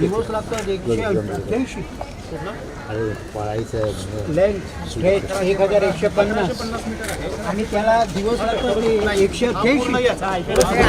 दिवस लागतात एकशे अठ्ठ्याऐंशी अरे पळायचं लेंथ स्ट्रेच एक हजार एकशे पन्नास. आणि त्याला दिवस लागतात एकशे अठ्ठ्याऐंशी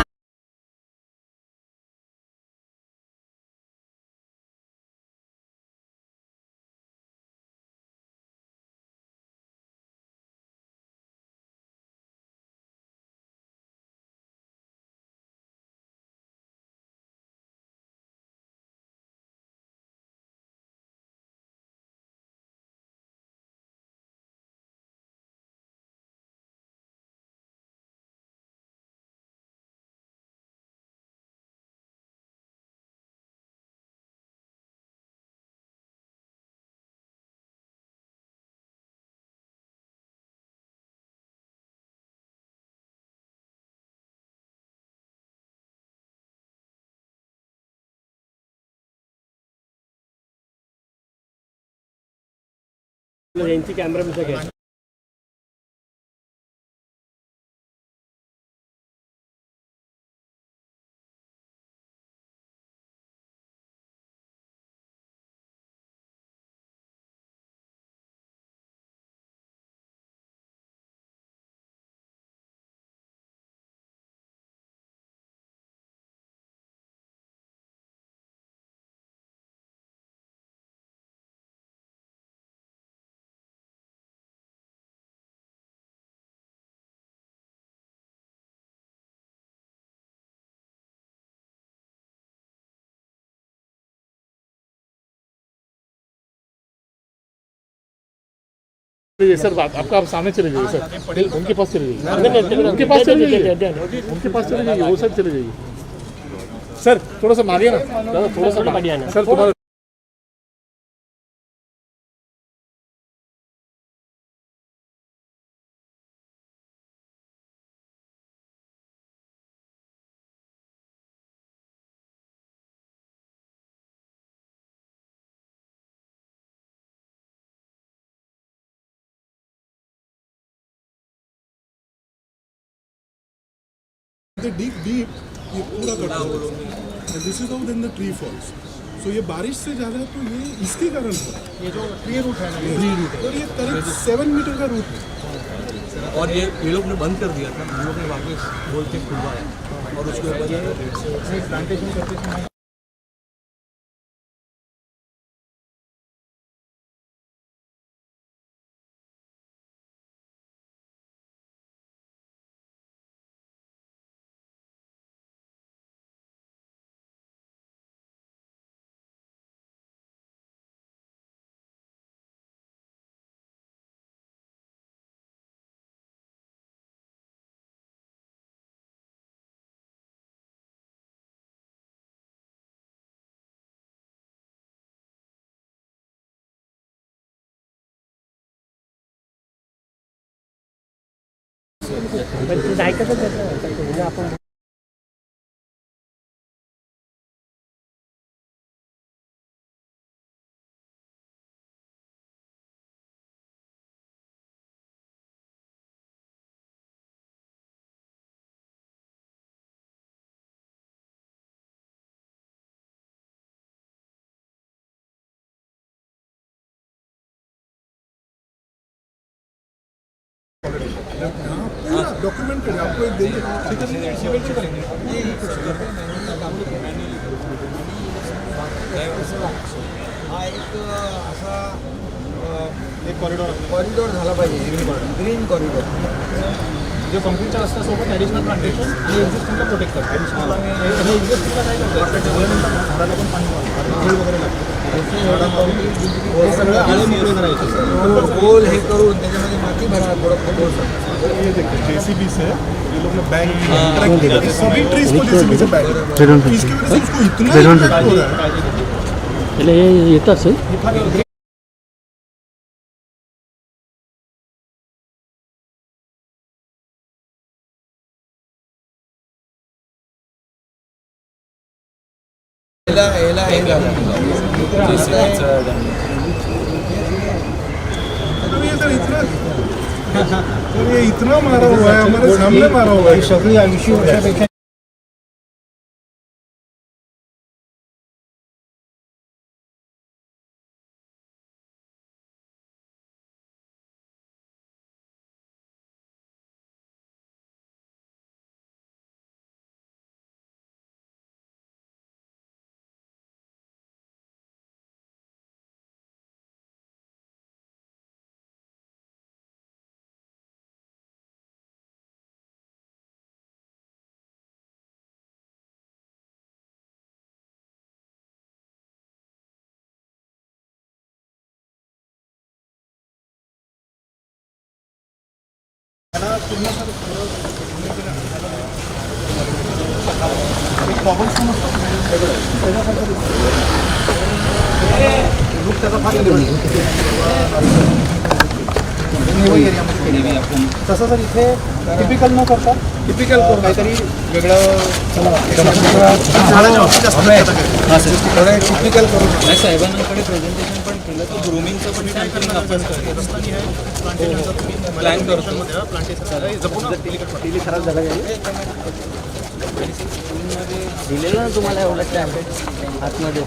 यांची कॅमेरा मिसं घ्या जाइए सर आप- आपका आप सामने चले जाइए सर। उनके पास चले जाइए। उनके पास चले जाइए। उनके पास चले जाइए वो साइड चले जाइए। सर थोड़ा सा मारिए ना। थोड़ा सा सर तुम्हारा they डीप डीप ये पूरा कटा cut and this is how then the tree falls so ये बारिश से ज़्यादा तो ये इसके कारण हो। रहा है ये जो ट्री रूट है ना ट्री रूट और ये करीब सेवन मीटर का रूट है। और ये ये लोग ने बंद कर दिया था। हम लोग ने वापस बोलते खुलवाया। और उसके ऊपर प्लांटेशन करते समय Mình xin giải quyết. Documented है आपको एक देंगे. है हा एक असा एक कॉरिडॉर कॉरिडॉर झाला पाहिजे ग्रीन कॉरिडॉर जो कंपनीच्या रस्त्यासोबत ॲडिशनल प्लांटेशन आणि एक्झिस्टिंगला प्रोटेक्ट करतो ॲडिशनल आणि एक्झिस्टिंगला काय करतो आपल्या डेव्हलपमेंटला झाडाला पण पाणी वाढतं फूल वगैरे लागतं हे सगळं आळे मोकळे करायचे. गोल हे करून त्याच्यामध्ये माती भरा थोडं जेसीबी से बैंक है। सभी ट्रीज को जेसीबी से बैंक इसकी वजह से उसको इतना इम्पैक्ट हो रहा है त्याला हे येत असेल याला याला हे झालं अरे ये सर इतना सर ये इतना मारा हुआ है हमारे सामने मारा हुआ है সমস্যা तसं जर इथे टिपिकल न करता टिपिकल करून काहीतरी वेगळं थोडं टिपिकल करून साहेबांकडे प्रेझेंटेशन पण केलं ग्रुमिंगचं पण दिलेलं ना तुम्हाला एवढं टॅबलेट आतमध्ये.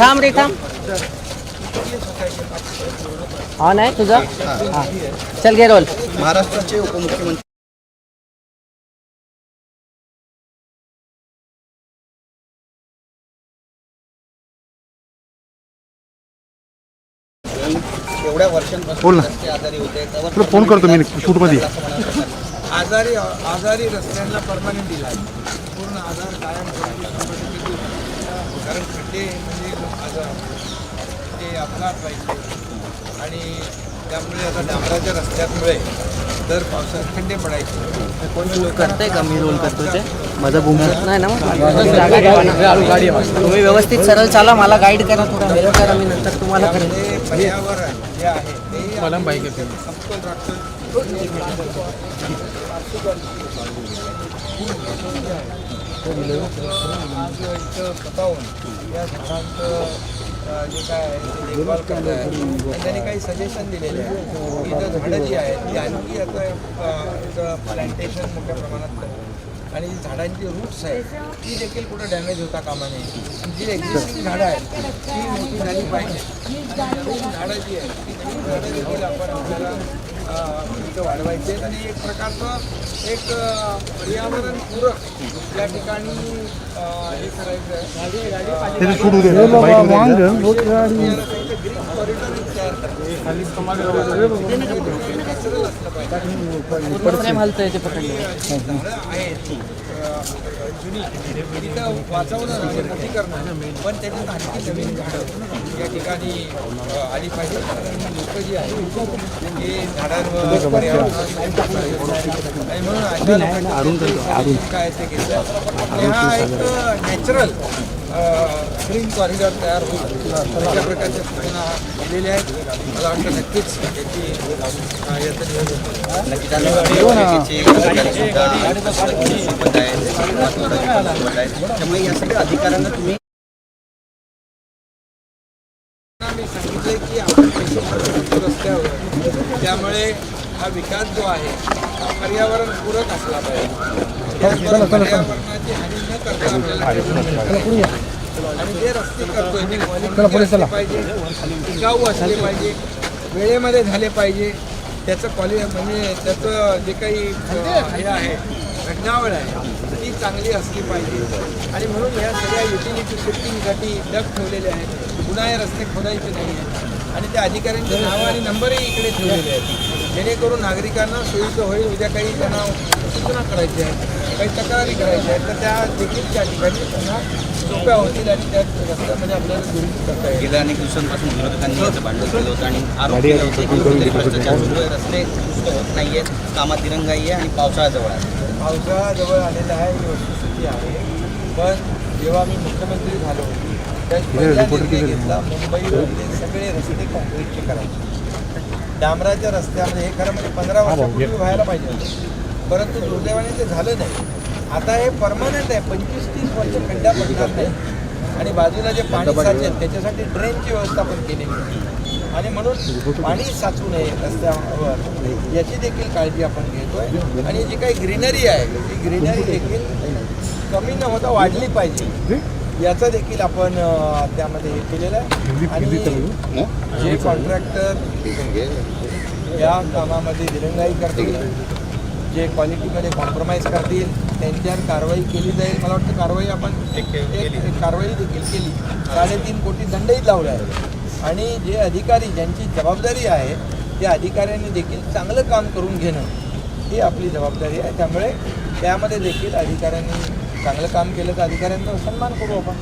थांब रे थांब. हा नाही तुझा? हा. चल घे रोल. महाराष्ट्राचे उपमुख्यमंत्री. एवढ्या वर्षांपासून रस्ते आजारी होते तुला फोन करतो मी शूटमध्ये. आजारी आजारी रस्त्यांना परमानंट दिला पूर्ण आजार कायम करून शंभर टक्के दूर. खड्डे म्हणजे ते अपघात व्हायचे. आणि त्यामुळे आता डांबराच्या रस्त्यांमुळे दर पावसात खड्डे पडायचे. करताय का? मी रोल करतो ते. माझा भूमी नाही ना. तुम्ही व्यवस्थित सरळ चाला मला गाईड करा थोडा हेल्प करा मी नंतर तुम्हाला करेन. ते पर्यावरण जे आहे ते मला बाईक समतोल राखतं. आज इथं स्वतःहून या झाडांचं जे काय आहे देखभाल आहे आणि त्यांनी काही सजेशन दिलेले आहे इथं झाडं जी आहेत ती आणखी आता इथं प्लांटेशन मोठ्या प्रमाणात करावं. आणि जी झाडांची रूट्स आहेत ती देखील कुठं डॅमेज होता कामा नये जी एक्झिस्टिंग झाडं आहेत ती मोठी झाली पाहिजे झाडं जी आहेत ती झाडं देखील आपण आपल्याला इथं वाढवायचे. आहेत. आणि एक प्रकारचं एक पर्यावरणपूरक या ठिकाणी हे करायचं आहे ग्रीन कॉरिडॉर हलतंय ते पकडलं जुनी तिथं वाचवणं आणि मोठी करणं पण त्याच्यात आणखी नवीन झाडं या ठिकाणी आली पाहिजे कारण लोक जी आहेत हे झाडांवर म्हणून काय ते घेतलं? हा एक नॅचरल ग्रीन कॉरिडॉर तयार होईल अशा प्रकारच्या सूचना दिलेल्या आहेत. मला वाटतं नक्कीच याची अं, याचं नियोजन होईल. त्यामुळे या सगळ्या अधिकाऱ्यांना तुम्ही मी सांगितलंय की आपण पैसे खर्च करतो रस्त्यावर त्यामुळे हा विकास जो आहे हा पर्यावरणपूरक असला पाहिजे. त्याचबरोबर पर्यावरणाची हानी न करता आपल्याला आणि जे रस्ते करतोय ते quality असले पाहिजे टिकाऊ असले पाहिजे वेळेमध्ये झाले पाहिजे त्याचं क्वालि म्हणजे त्याचं जे काही हे आहे घटनावळ आहे ती चांगली असली पाहिजे. आणि म्हणून ह्या सगळ्या युटिलिटी शिफ्टिंगसाठी डग ठेवलेले आहेत. पुन्हा हे रस्ते खोदायचे नाही आहेत. आणि त्या अधिकाऱ्यांची नावं आणि नंबरही इकडे ठेवलेले आहेत. जेणेकरून नागरिकांना सोयीचं होईल. उद्या काही त्यांना सूचना करायच्या आहेत काही तक्रारी करायच्या आहेत. तर त्या देखील त्या ठिकाणी त्यांना सोप्या होतील आणि त्या रस्त्यामध्ये आपल्याला दुरुस्त करता येईल. गेल्या अनेक दिवसांपासून विरोधकांनी याचं भांडण केलं होतं आणि आरोप केले होते की रस्ते भ्रष्टाचार सुरू आहे रस्ते दुरुस्त होत नाही आहेत कामात दिरंगाई आहे आणि पावसाळा जवळ आहे. पावसाळा जवळ आलेला आहे ही वस्तुस्थिती आहे. पण जेव्हा मी मुख्यमंत्री झालो त्या पहिला निर्णय घेतला मुंबईमधले सगळे रस्ते कॉन्क्रीटचे करायचे. डांबराच्या रस्त्यामध्ये हे खरं म्हणजे पंधरा वर्षापूर्वी व्हायला पाहिजे होतं. परंतु दुर्दैवाने ते झालं नाही. आता हे परमनंट आहे. पंचवीस तीस वर्ष खड्डा पडणार नाही. आणि बाजूला जे पाणी साचेल त्याच्यासाठी ड्रेनची व्यवस्था पण केलेली आहे. आणि म्हणून पाणी साचू नये रस्त्यावर याची देखील काळजी आपण घेतोय. आणि जी काही ग्रीनरी आहे ती ग्रीनरी देखील कमी न होता वाढली पाहिजे याचं देखील आपण त्यामध्ये हे केलेलं आहे. आणि जे कॉन्ट्रॅक्टर या कामामध्ये दिरंगाई करतील जे क्वालिटीमध्ये कॉम्प्रोमाइज करतील त्यांच्यावर कारवाई केली जाईल. मला वाटतं कारवाई आपण एक कारवाई देखील केली. साडेतीन कोटी दंडही लावला आहे आणि जे अधिकारी ज्यांची जबाबदारी आहे त्या अधिकाऱ्यांनी देखील चांगलं काम करून घेणं ही आपली जबाबदारी आहे. त्यामुळे त्यामध्ये देखील अधिकाऱ्यांनी चांगलं काम केलं तर अधिकाऱ्यांचा सन्मान करू आपण.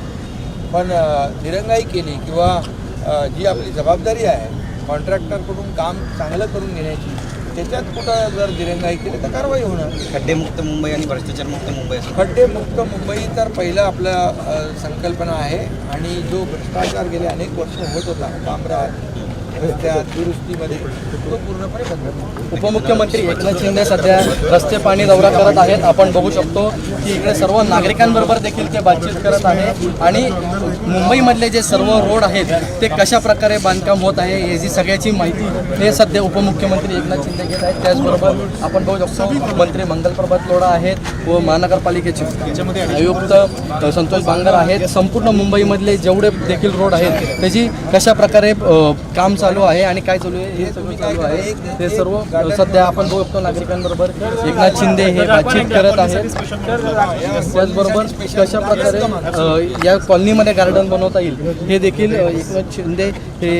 पण दिरंगाई केली किंवा जी आपली जबाबदारी आहे कॉन्ट्रॅक्टरकडून काम चांगलं करून घेण्याची त्याच्यात कुठं जर दिरंगाई केली तर कारवाई होणार. खड्डेमुक्त मुंबई आणि भ्रष्टाचारमुक्त मुंबई असं खड्डेमुक्त मुंबई तर पहिलं आपलं संकल्पना आहे. आणि जो भ्रष्टाचार गेले अनेक वर्ष होत होता कामराज त्या दुरुस्तीमध्ये तो पूर्णपणे बंद होईल. उपमुख्यमंत्री एकनाथ शिंदे सध्या रस्ते पाणी दौरा करत आहेत. आपण बघू शकतो की इकडे सर्व नागरिकांबरोबर देखील ते बातचीत करत आहे. आणि मुंबईमधले जे सर्व रोड आहेत ते कशा प्रकारे बांधकाम होत आहे याची सगळ्याची माहिती हे सध्या उपमुख्यमंत्री एकनाथ शिंदे घेत आहेत. त्याचबरोबर आपण बघू शकतो मंत्री मंगलप्रभात लोढा आहेत व महानगरपालिकेचे आयुक्त संतोष बांगर आहेत. संपूर्ण मुंबईमधले जेवढे देखील रोड आहेत त्याची कशा प्रकारे काम चालू आहे आणि काय चालू आहे? हे सगळं चालू आहे. ते सर्व सध्या आपण बघू शकतो. नागरिकांबरोबर. एकनाथ शिंदे हे बातचीत करत आहेत. त्याचबरोबर कशा प्रकारे या कॉलनीमध्ये गार्डन बनवता येईल? हे देखील एकनाथ शिंदे हे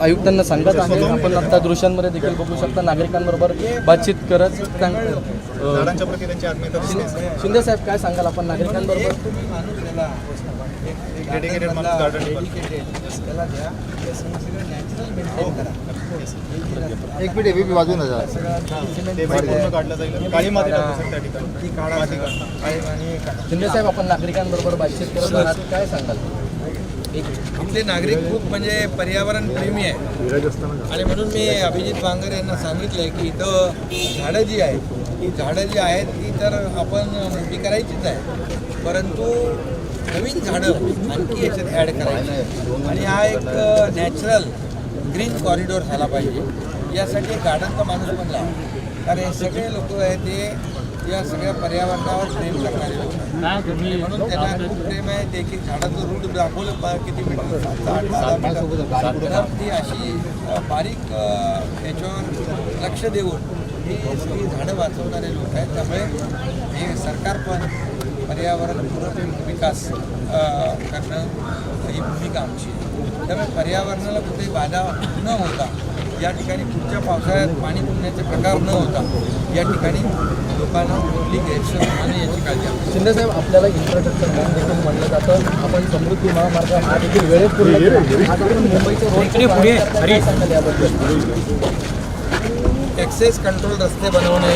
आयुक्तांना सांगत आहेत. आपण आता दृश्यांमध्ये देखील बघू शकता नागरिकांबरोबर बातचीत करत सांग- झाडांच्या प्रती त्यांची आत्मीयता शिंदे साहेब काय सांगाल आपण नागरिकांबरोबर? माणूस त्याला एक- एक Dedicated garden माणूस मधला garden dedicated त्याला द्या. ते सगळं नॅचरल मेंटेन करा. एक मिनिट एबीपी काढलं. जाईल. काळी माती त्या ठिकाणी. ती. काळी शिंदे साहेब आपण नागरिकांबरोबर बातचीत करत आहात. काय सांगाल? इथले नागरिक खूप म्हणजे पर्यावरण प्रेमी आहे आणि म्हणून मी अभिजित बांगर यांना सांगितलंय की इथं झाडं जी आहेत ही झाडं जी आहेत ती तर आपण मोठी करायचीच आहे परंतु नवीन झाडं आणखी याच्यात ॲड करायची. आणि हा एक नॅचरल ग्रीन कॉरिडॉर झाला पाहिजे. यासाठी गार्डनचा माणूस पण कारण हे सगळे लोक आहेत ते या सगळ्या पर्यावरणावर प्रेम करणारे लोक म्हणून त्यांना खूप प्रेम आहे. ते की झाडाचं रूट दाखवलं किती मीटर? तर ती अशी बारीक याच्यावर लक्ष देऊन ही सगळी झाडं वाचवणारे लोक आहेत. त्यामुळे हे सरकार पण पर्यावरणपूरक विकास अ, करणं ही भूमिका आमची आहे. त्यामुळे पर्यावरणाला कुठेही बाधा न होता या ठिकाणी पुढच्या पावसाळ्यात पाणी पुरण्याचे प्रकार न होता या ठिकाणी लोकांना कुठली गैरसोय नाही याची काळजी आमची शिंदे साहेब आपल्याला इन्फ्रास्ट्रक्चर म्हणून देखील म्हटलं जातं. आपण समृद्धी महामार्ग हा देखील वेळेत पूर्ण केला. आज आपण मुंबईचे रोड याबद्दल ॲक्सेस कंट्रोल रस्ते बनवणे.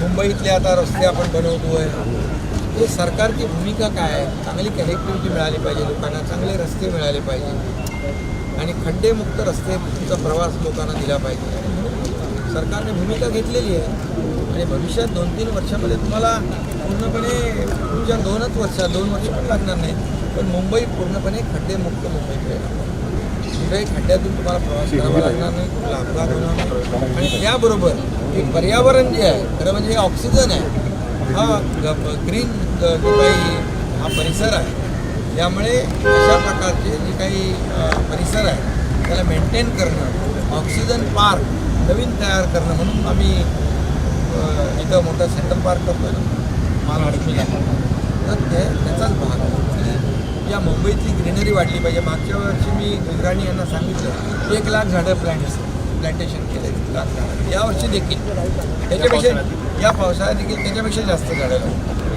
मुंबईतले आता रस्ते आपण बनवतो आहे हे सरकारची भूमिका काय आहे? चांगली कनेक्टिव्हिटी मिळाली पाहिजे लोकांना चांगले रस्ते मिळाले पाहिजे. आणि खड्डेमुक्त रस्तेचा प्रवास लोकांना दिला पाहिजे. सरकारने भूमिका घेतलेली आहे. आणि भविष्यात दोन तीन वर्षामध्ये तुम्हाला पूर्णपणे तुमच्या दोनच वर्षात दोन वर्ष पण लागणार नाही. पण मुंबई पूर्णपणे खड्डेमुक्त मुंबई मिळेल कुठेही खड्ड्यातून तुम्हाला प्रवास करावा लागणार नाही कुठला अपघात होणार नाही. आणि त्याबरोबर हे पर्यावरण जे आहे खरं म्हणजे हे ऑक्सिजन आहे हा ग्रीन जो काही हा परिसर आहे. त्यामुळे अशा प्रकारचे जे काही परिसर आहे त्याला मेंटेन करणं ऑक्सिजन पार्क नवीन तयार करणं म्हणून आम्ही इथं मोठं सेंट्रल पार्क करतो ना महालक्ष्मीला तर ते त्याचाच भाग आहे. या मुंबईतली ग्रीनरी वाढली पाहिजे. मागच्या वर्षी मी गुजराणी यांना सांगितलं एक लाख झाडं प्लॅन्ट प्लॅन्टेशन केले. लाख झाडं यावर्षी देखील. त्याच्यापेक्षा या पावसाळ्यात देखील त्याच्यापेक्षा जास्त झाडं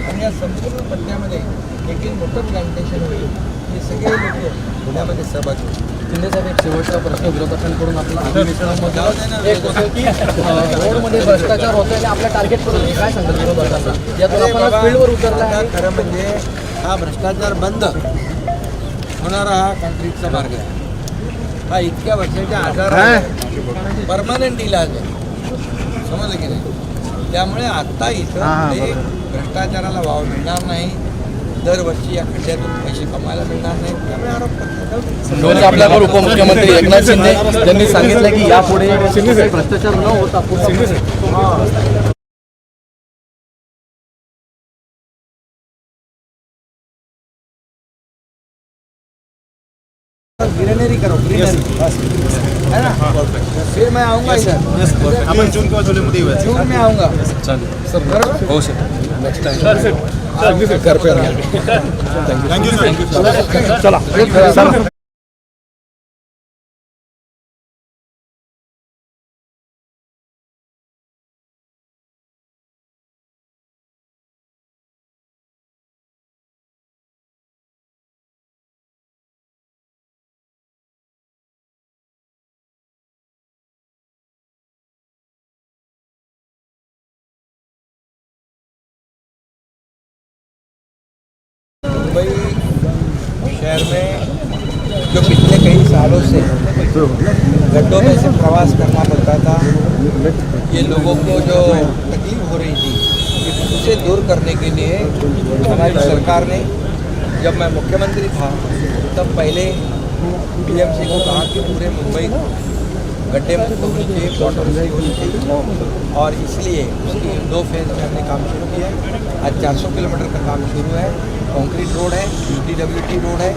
आणि या संपूर्ण पट्ट्यामध्ये देखील मोठं प्लॅन्टेशन होईल. हे सगळे लोक त्यामध्ये सहभागी होतील. शिंदे साहेब एक शेवटचा प्रश्न विरोधकांकडून आपला रोडमध्ये भ्रष्टाचार आणि टार्गेट करून काय सांगतात विरोधकांना यातून अरे आपण फील्डवर उतरला खरं म्हणजे हा भ्रष्टाचार बंद होणारा हा कॉन्क्रीटचा मार्ग. आहे हा इतक्या वर्षाच्या आजार परमनंट इलाज आहे समजलं की नाही? त्यामुळे आता इथं कुठे भ्रष्टाचाराला वाव मिळणार नाही. दरवर्षी या खड्ड्यातून पैसे कमायला मिळणार नाही. त्यामुळे आरोप आपल्याकडे उपमुख्यमंत्री एकनाथ शिंदे यांनी सांगितलं की यापुढे भ्रष्टाचार न होता ग्रीनरी करो ग्रीनरी बस. है ना? फिर मैं आऊँगा इधर। आपण जून जुलैमध्ये येऊया जून में आऊँगा। बरोबर? हो sir sir sir sir sir घर पे थँक्यू सर चला मुंबई शहर में, जो पिछले कई सालों से गड्ढों में से प्रवास करना पड़ता था, ये लोगों को जो तकलीफ़ हो रही थी उसे दूर करने के लिए हमारी सरकार ने, जब मैं मुख्यमंत्री था, तब पहले बीएमसी को कहा कि पूरे मुंबई को गड्ढे मुक्त होनी वाटर होनी चाहिए और इसलिए उसकी दो फ़ेज़ में हमने काम शुरू किया है। आज 400 किलोमीटर का काम शुरू है। कंक्रीट रोड है यूटीडब्ल्यूटी रोड है।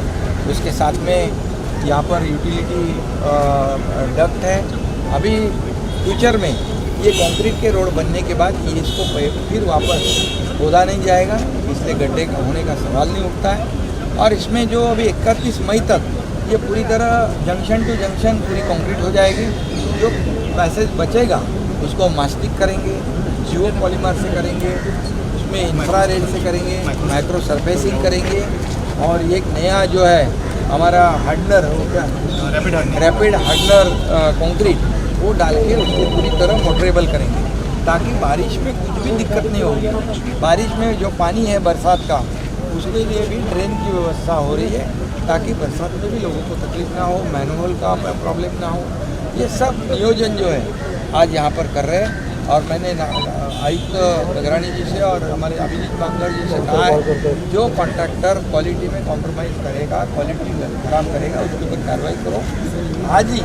उसके साथ में यहाँ पर यूटिलिटी डक्ट है। अभी फ्यूचर में ये कंक्रीट के रोड बनने के बाद ये इसको फिर वापस खोदा नहीं जाएगा। इसलिए गड्ढे का होने का सवाल नहीं उठता है। और इसमें जो अभी इकतीस मई तक ये पूरी तरह जंक्शन टू जंक्शन पूरी कंक्रीट हो जाएगी। जो पैसेज बचेगा उसको मास्टिक करेंगे जियो पॉलीमर से करेंगे उसमें इंफ्रारेड से करेंगे माइक्रो सरफेसिंग करेंगे। और एक नया जो है हमारा हार्डनर वो क्या? रैपिड हार्डनर कंक्रीट वो डाल के उसको पूरी तरह मोटरेबल करेंगे ताकि बारिश में कुछ भी दिक्कत नहीं होगी। बारिश में जो पानी है बरसात का उसके लिए भी ड्रेन की व्यवस्था हो रही है। ताकि बरसात में भी लोगों को तकलीफ़ ना हो मैनुअल का प्रॉब्लम ना हो, ये सब नियोजन जो है, आज यहाँ पर कर रहे हैं। और मैंने आयुक्त गगरानी जी से और हमारे अभिजीत बांगड़ जी से कहा है जो कॉन्ट्रैक्टर क्वालिटी में कॉम्प्रोमाइज़ करेगा क्वालिटी खराब करेगा, उसके ऊपर कार्रवाई करो। आज ही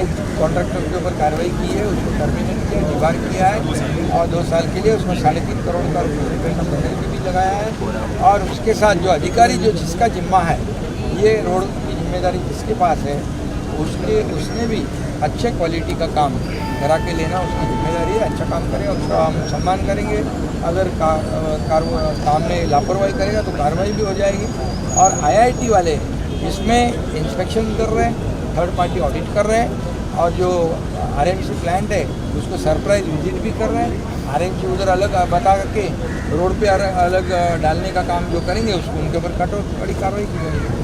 एक कॉन्ट्रैक्टर के ऊपर कार्रवाई की है, उसको टर्मिनेट किया डिबार किया है और दो साल के लिए उसमें साढ़े तीन करोड़ का रिपेंडम पेनल्टी भी लगाया है। और उसके साथ जो अधिकारी जो जिसका जिम्मा है ये रोड की ज़िम्मेदारी जिसके पास है? उसके उसने भी अच्छे क्वालिटी का काम करा के लेना उसकी ज़िम्मेदारी है अच्छा काम करेगा उसका हम सम्मान करेंगे। अगर का, कार, काम में लापरवाही करेगा तो कार्रवाई भी हो जाएगी। और आईआईटी वाले इसमें इंस्पेक्शन कर रहे हैं थर्ड पार्टी ऑडिट कर रहे हैं और जो आर प्लांट है उसको सरप्राइज़ विज़िट भी कर रहे हैं। आरएमसी उधर अलग बता के रोड पे अलग डालने का काम जो करेंगे उसको उनके ऊपर कठोर बड़ी कार्रवाई की जाएगी।